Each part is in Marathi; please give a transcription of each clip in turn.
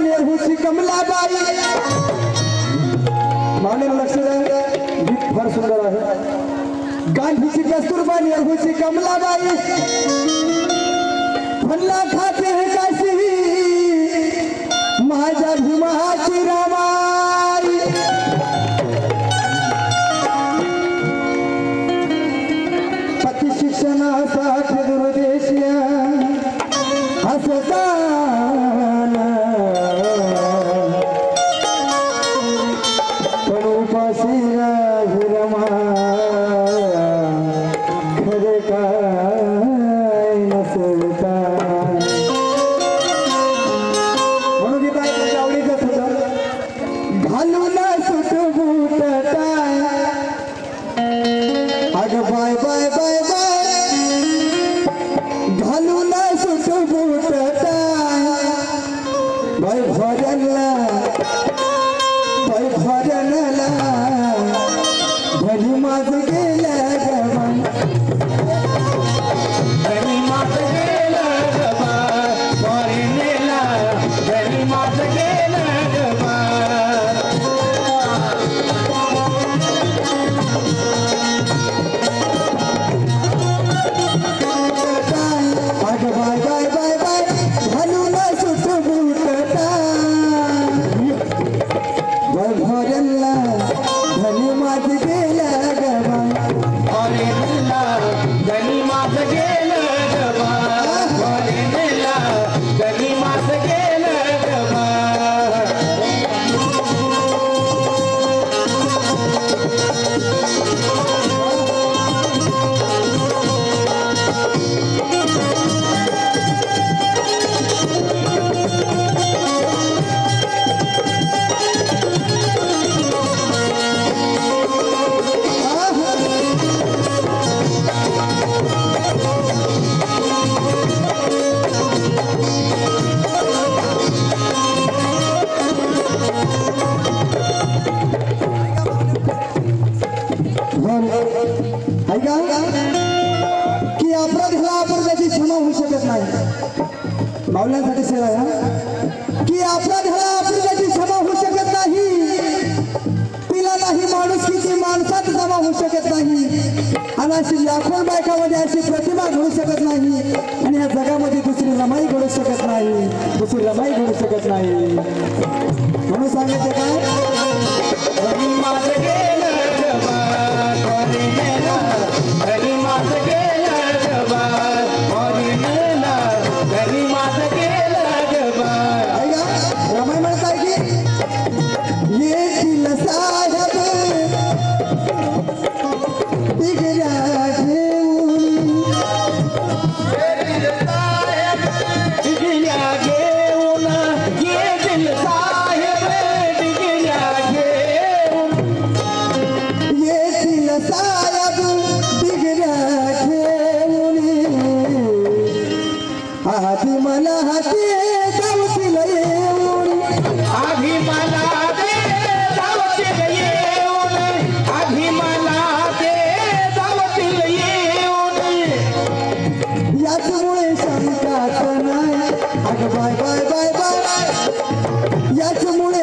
कमला कमलाबाई मानव लक्ष्मण गीत बहुत सुंदर है। गांधी जी कस्तूरबा निर्भूषी कमलाबाई फल्ला खाते हैं कैसे ही। घुमा दे शकत नाही. आणि अशी लाखो बायकामध्ये अशी प्रतिमा घडू शकत नाही. आणि या जगामध्ये दुसरी रमाई घडू शकत नाही. दुसरी रमाई घडू शकत नाही. म्हणून सांगायचं का amor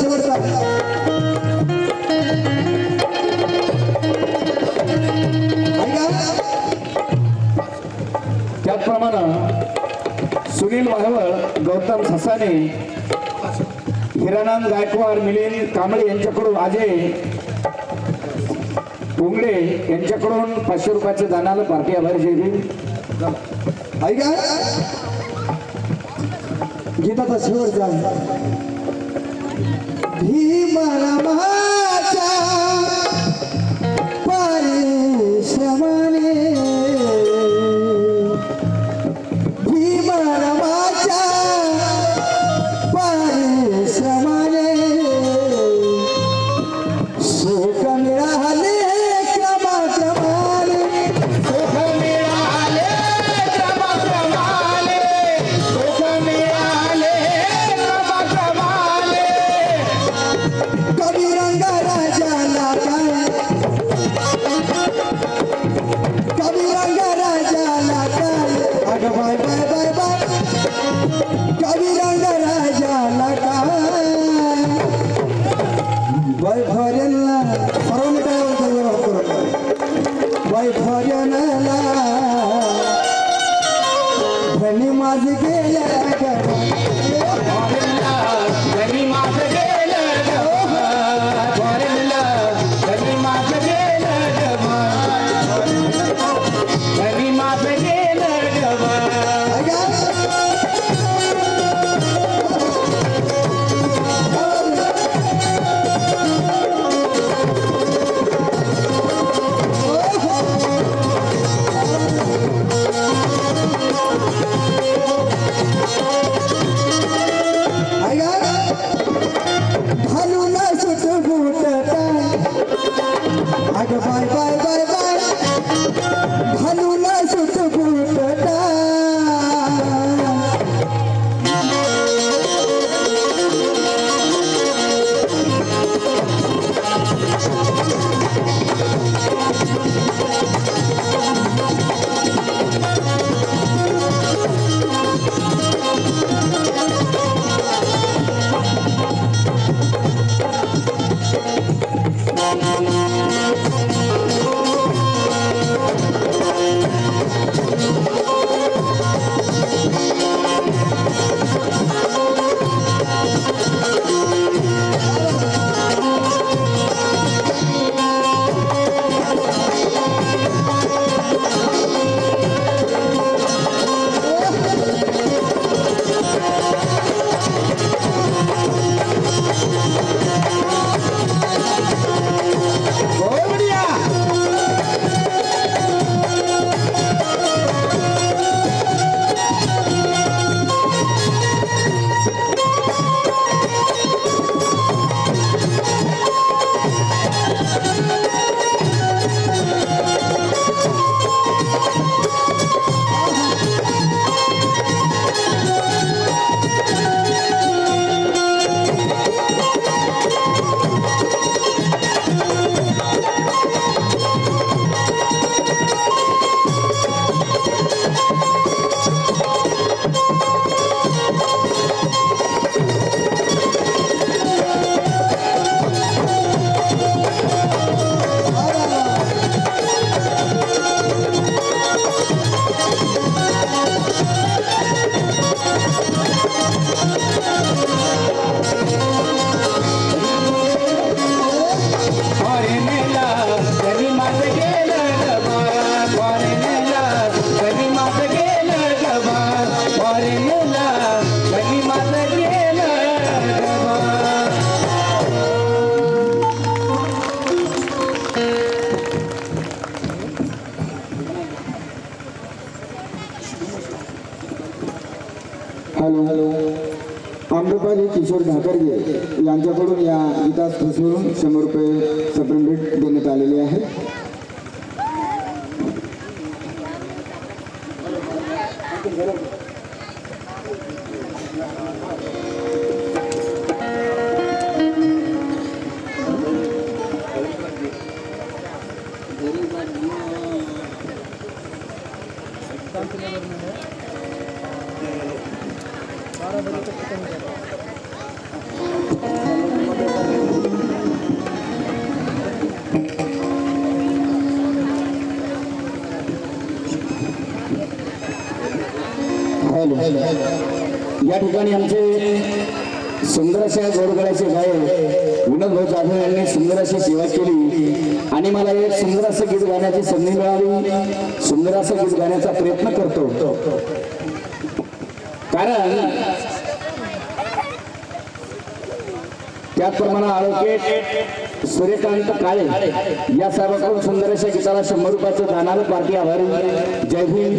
शेवटचा. ऐका त्याचप्रमाणे सुनील माहवळ गौतम ससाने हिरानंद गायकवाड मिलिंद कांबळे यांच्याकडून अजय पुंगडे यांच्याकडून पाचशे रुपयाचं दानाला पार्टी आभारी शेती ऐका गीताचा शेवटचा भीमरामाच्या quase que I go bye bye bye. bye. Kishore ढाकरगे यांच्याकडून या गीता फसवून शंभर रुपये सप्रेम देण्यात आलेली आहे. या ठिकाणी आमचे सुंदर अशा गोडगळ्याचे गायक विनोद भाऊ जाधव यांनी सुंदर अशी सेवा केली. आणि मला एक सुंदर असं गीत गाण्याची संधी मिळाली. सुंदर असं गीत गाण्याचा प्रयत्न करतो. कारण त्याचप्रमाणे आरोग्य सूर्यकांत काळे या सर्वांकडून सुंदर अशा गीताला शंभर रुपयाचं जाणारं पार्टी आभारी. जय भीम